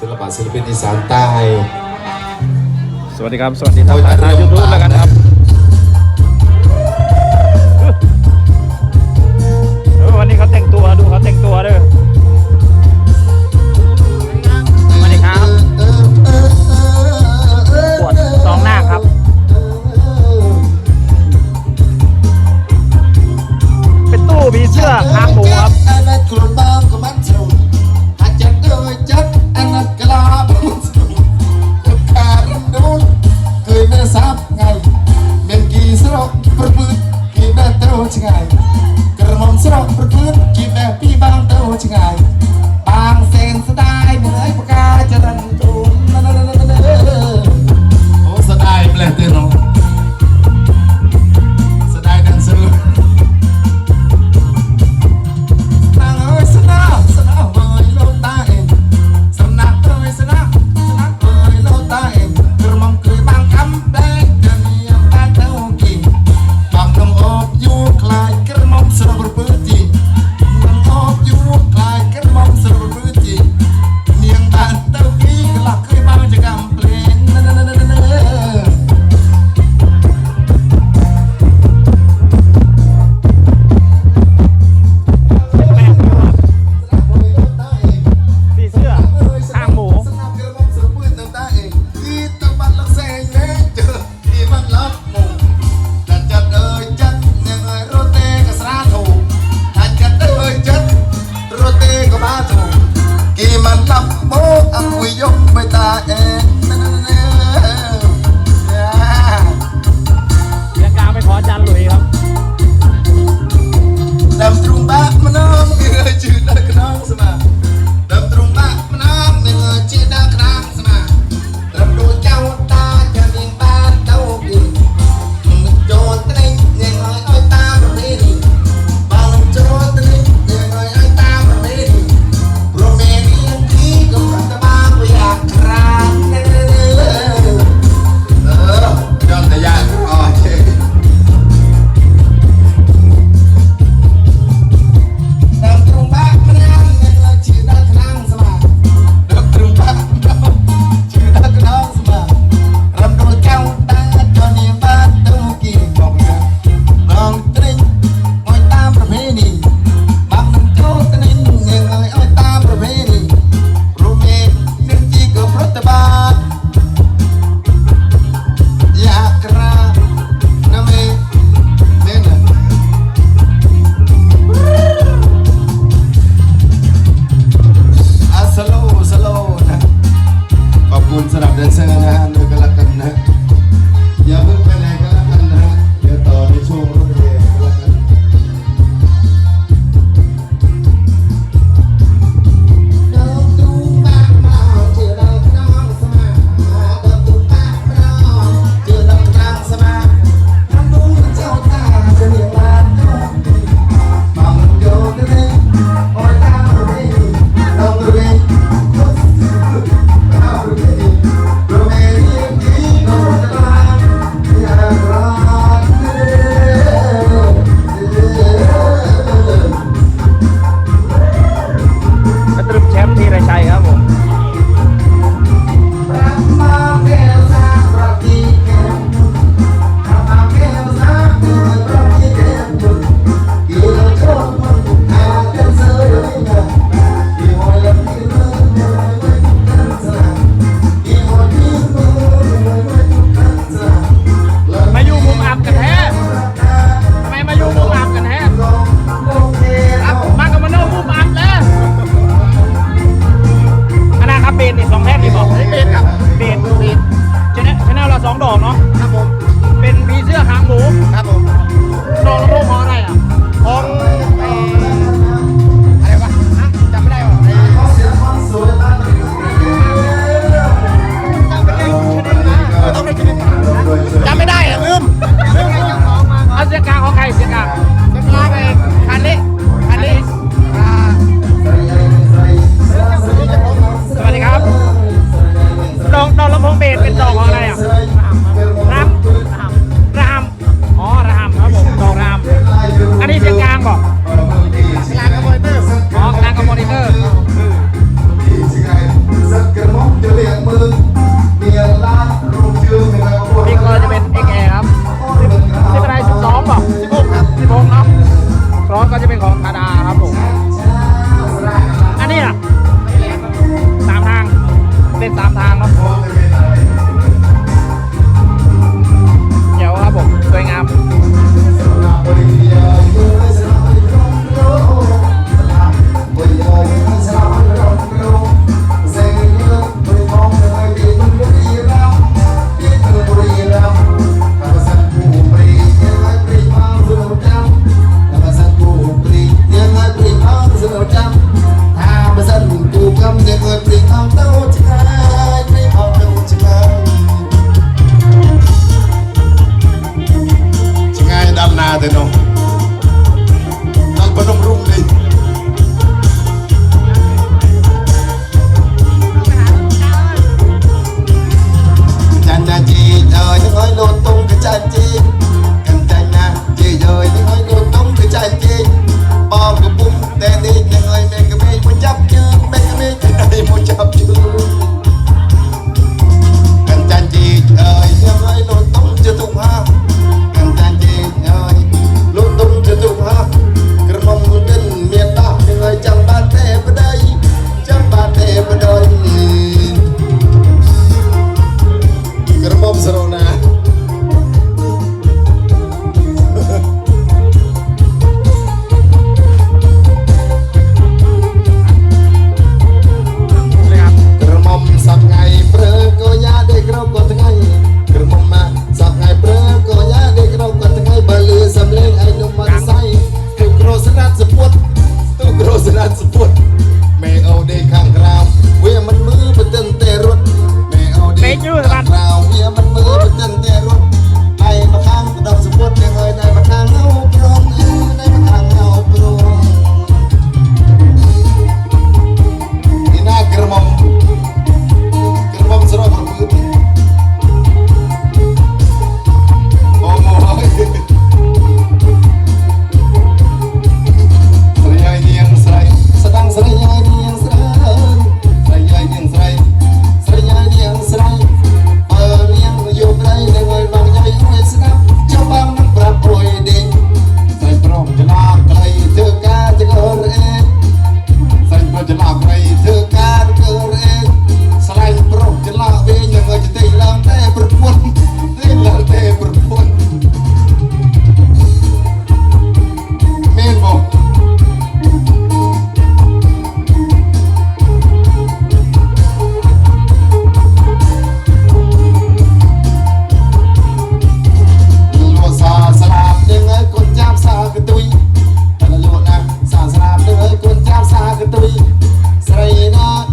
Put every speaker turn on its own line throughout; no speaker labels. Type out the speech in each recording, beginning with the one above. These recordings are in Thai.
ศิลปะศิลปินอีสานใต้
สวัสดีครับ สวัสดีทางทางยูทูบแล้วกันครับวันนี้เขาแต่งตัวดูเขาแต่งตัวด้ว
ย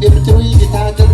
Give it to me, guitar,